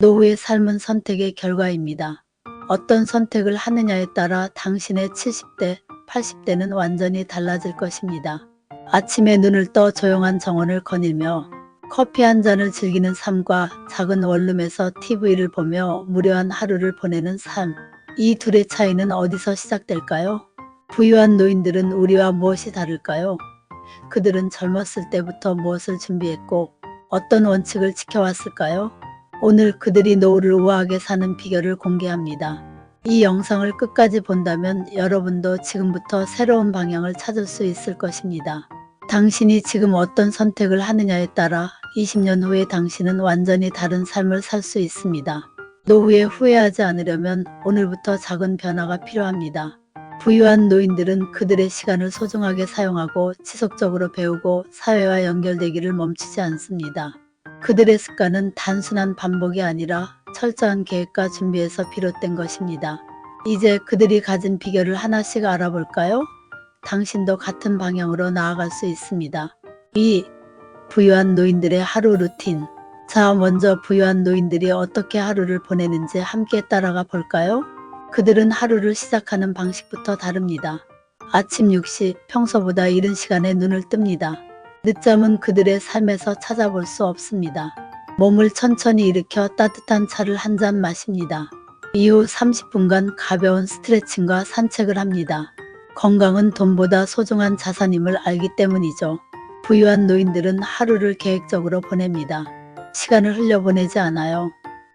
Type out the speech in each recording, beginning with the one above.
노후의 삶은 선택의 결과입니다. 어떤 선택을 하느냐에 따라 당신의 70대, 80대는 완전히 달라질 것입니다. 아침에 눈을 떠 조용한 정원을 거닐며 커피 한 잔을 즐기는 삶과 작은 원룸에서 TV를 보며 무료한 하루를 보내는 삶. 이 둘의 차이는 어디서 시작될까요? 부유한 노인들은 우리와 무엇이 다를까요? 그들은 젊었을 때부터 무엇을 준비했고 어떤 원칙을 지켜왔을까요? 오늘 그들이 노후를 우아하게 사는 비결을 공개합니다. 이 영상을 끝까지 본다면 여러분도 지금부터 새로운 방향을 찾을 수 있을 것입니다. 당신이 지금 어떤 선택을 하느냐에 따라 20년 후에 당신은 완전히 다른 삶을 살 수 있습니다. 노후에 후회하지 않으려면 오늘부터 작은 변화가 필요합니다. 부유한 노인들은 그들의 시간을 소중하게 사용하고 지속적으로 배우고 사회와 연결되기를 멈추지 않습니다. 그들의 습관은 단순한 반복이 아니라 철저한 계획과 준비에서 비롯된 것입니다. 이제 그들이 가진 비결을 하나씩 알아볼까요? 당신도 같은 방향으로 나아갈 수 있습니다. 2. 부유한 노인들의 하루 루틴. 자, 먼저 부유한 노인들이 어떻게 하루를 보내는지 함께 따라가 볼까요? 그들은 하루를 시작하는 방식부터 다릅니다. 아침 6시 평소보다 이른 시간에 눈을 뜹니다. 늦잠은 그들의 삶에서 찾아볼 수 없습니다. 몸을 천천히 일으켜 따뜻한 차를 한 잔 마십니다. 이후 30분간 가벼운 스트레칭과 산책을 합니다. 건강은 돈보다 소중한 자산임을 알기 때문이죠. 부유한 노인들은 하루를 계획적으로 보냅니다. 시간을 흘려보내지 않아요.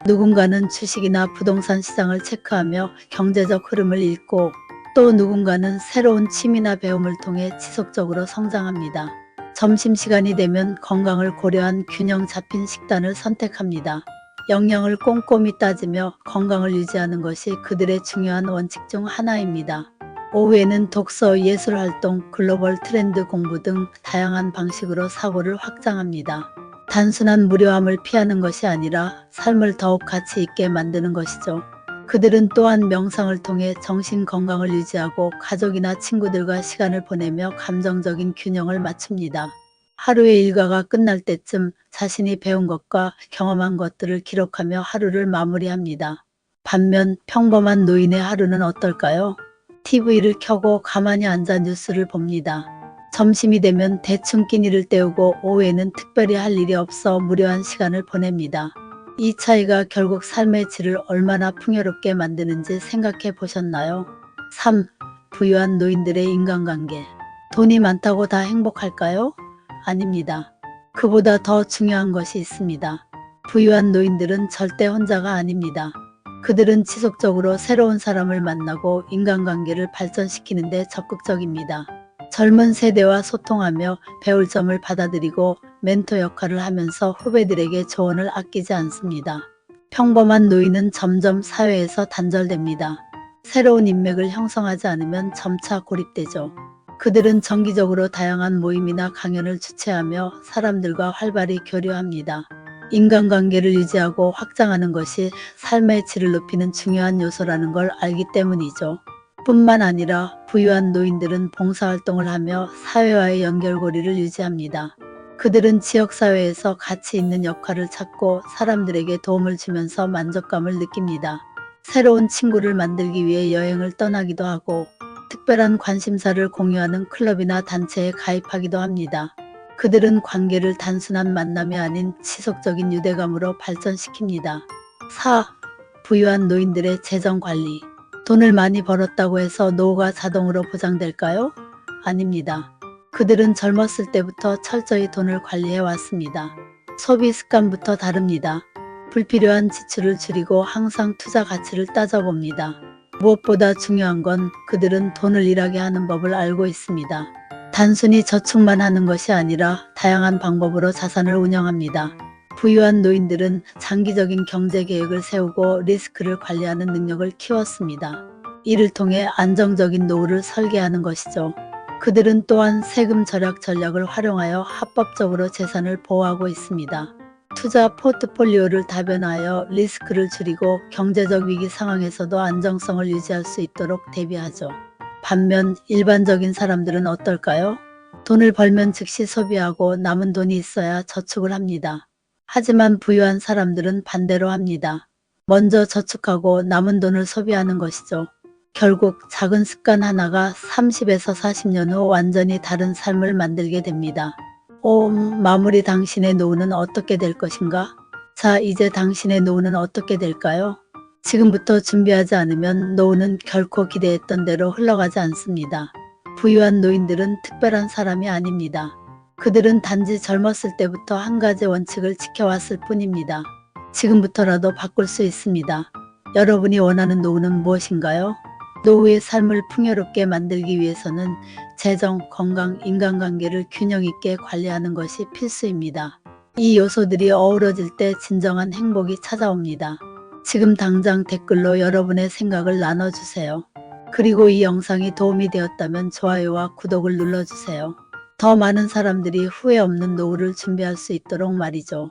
누군가는 주식이나 부동산 시장을 체크하며 경제적 흐름을 읽고 또 누군가는 새로운 취미나 배움을 통해 지속적으로 성장합니다. 점심시간이 되면 건강을 고려한 균형 잡힌 식단을 선택합니다. 영양을 꼼꼼히 따지며 건강을 유지하는 것이 그들의 중요한 원칙 중 하나입니다. 오후에는 독서, 예술활동, 글로벌 트렌드 공부 등 다양한 방식으로 사고를 확장합니다. 단순한 무료함을 피하는 것이 아니라 삶을 더욱 가치 있게 만드는 것이죠. 그들은 또한 명상을 통해 정신 건강을 유지하고 가족이나 친구들과 시간을 보내며 감정적인 균형을 맞춥니다. 하루의 일과가 끝날 때쯤 자신이 배운 것과 경험한 것들을 기록하며 하루를 마무리합니다. 반면 평범한 노인의 하루는 어떨까요? TV를 켜고 가만히 앉아 뉴스를 봅니다. 점심이 되면 대충 끼니를 때우고 오후에는 특별히 할 일이 없어 무료한 시간을 보냅니다. 이 차이가 결국 삶의 질을 얼마나 풍요롭게 만드는지 생각해 보셨나요? 3. 부유한 노인들의 인간관계. 돈이 많다고 다 행복할까요? 아닙니다. 그보다 더 중요한 것이 있습니다. 부유한 노인들은 절대 혼자가 아닙니다. 그들은 지속적으로 새로운 사람을 만나고 인간관계를 발전시키는 데 적극적입니다. 젊은 세대와 소통하며 배울 점을 받아들이고 멘토 역할을 하면서 후배들에게 조언을 아끼지 않습니다. 평범한 노인은 점점 사회에서 단절됩니다. 새로운 인맥을 형성하지 않으면 점차 고립되죠. 그들은 정기적으로 다양한 모임이나 강연을 주최하며 사람들과 활발히 교류합니다. 인간관계를 유지하고 확장하는 것이 삶의 질을 높이는 중요한 요소라는 걸 알기 때문이죠. 뿐만 아니라 부유한 노인들은 봉사활동을 하며 사회와의 연결고리를 유지합니다. 그들은 지역사회에서 가치 있는 역할을 찾고 사람들에게 도움을 주면서 만족감을 느낍니다. 새로운 친구를 만들기 위해 여행을 떠나기도 하고 특별한 관심사를 공유하는 클럽이나 단체에 가입하기도 합니다. 그들은 관계를 단순한 만남이 아닌 지속적인 유대감으로 발전시킵니다. 4. 부유한 노인들의 재정 관리. 돈을 많이 벌었다고 해서 노후가 자동으로 보장될까요? 아닙니다. 그들은 젊었을 때부터 철저히 돈을 관리해 왔습니다. 소비 습관부터 다릅니다. 불필요한 지출을 줄이고 항상 투자 가치를 따져봅니다. 무엇보다 중요한 건 그들은 돈을 일하게 하는 법을 알고 있습니다. 단순히 저축만 하는 것이 아니라 다양한 방법으로 자산을 운영합니다. 부유한 노인들은 장기적인 경제 계획을 세우고 리스크를 관리하는 능력을 키웠습니다. 이를 통해 안정적인 노후를 설계하는 것이죠. 그들은 또한 세금 절약 전략을 활용하여 합법적으로 재산을 보호하고 있습니다. 투자 포트폴리오를 다변화하여 리스크를 줄이고 경제적 위기 상황에서도 안정성을 유지할 수 있도록 대비하죠. 반면 일반적인 사람들은 어떨까요? 돈을 벌면 즉시 소비하고 남은 돈이 있어야 저축을 합니다. 하지만 부유한 사람들은 반대로 합니다. 먼저 저축하고 남은 돈을 소비하는 것이죠. 결국 작은 습관 하나가 30에서 40년 후 완전히 다른 삶을 만들게 됩니다. 오, 마무리 당신의 노후는 어떻게 될 것인가? 자, 이제 당신의 노후는 어떻게 될까요? 지금부터 준비하지 않으면 노후는 결코 기대했던 대로 흘러가지 않습니다. 부유한 노인들은 특별한 사람이 아닙니다. 그들은 단지 젊었을 때부터 한 가지 원칙을 지켜왔을 뿐입니다. 지금부터라도 바꿀 수 있습니다. 여러분이 원하는 노후는 무엇인가요? 노후의 삶을 풍요롭게 만들기 위해서는 재정, 건강, 인간관계를 균형 있게 관리하는 것이 필수입니다. 이 요소들이 어우러질 때 진정한 행복이 찾아옵니다. 지금 당장 댓글로 여러분의 생각을 나눠주세요. 그리고 이 영상이 도움이 되었다면 좋아요와 구독을 눌러주세요. 더 많은 사람들이 후회 없는 노후를 준비할 수 있도록 말이죠.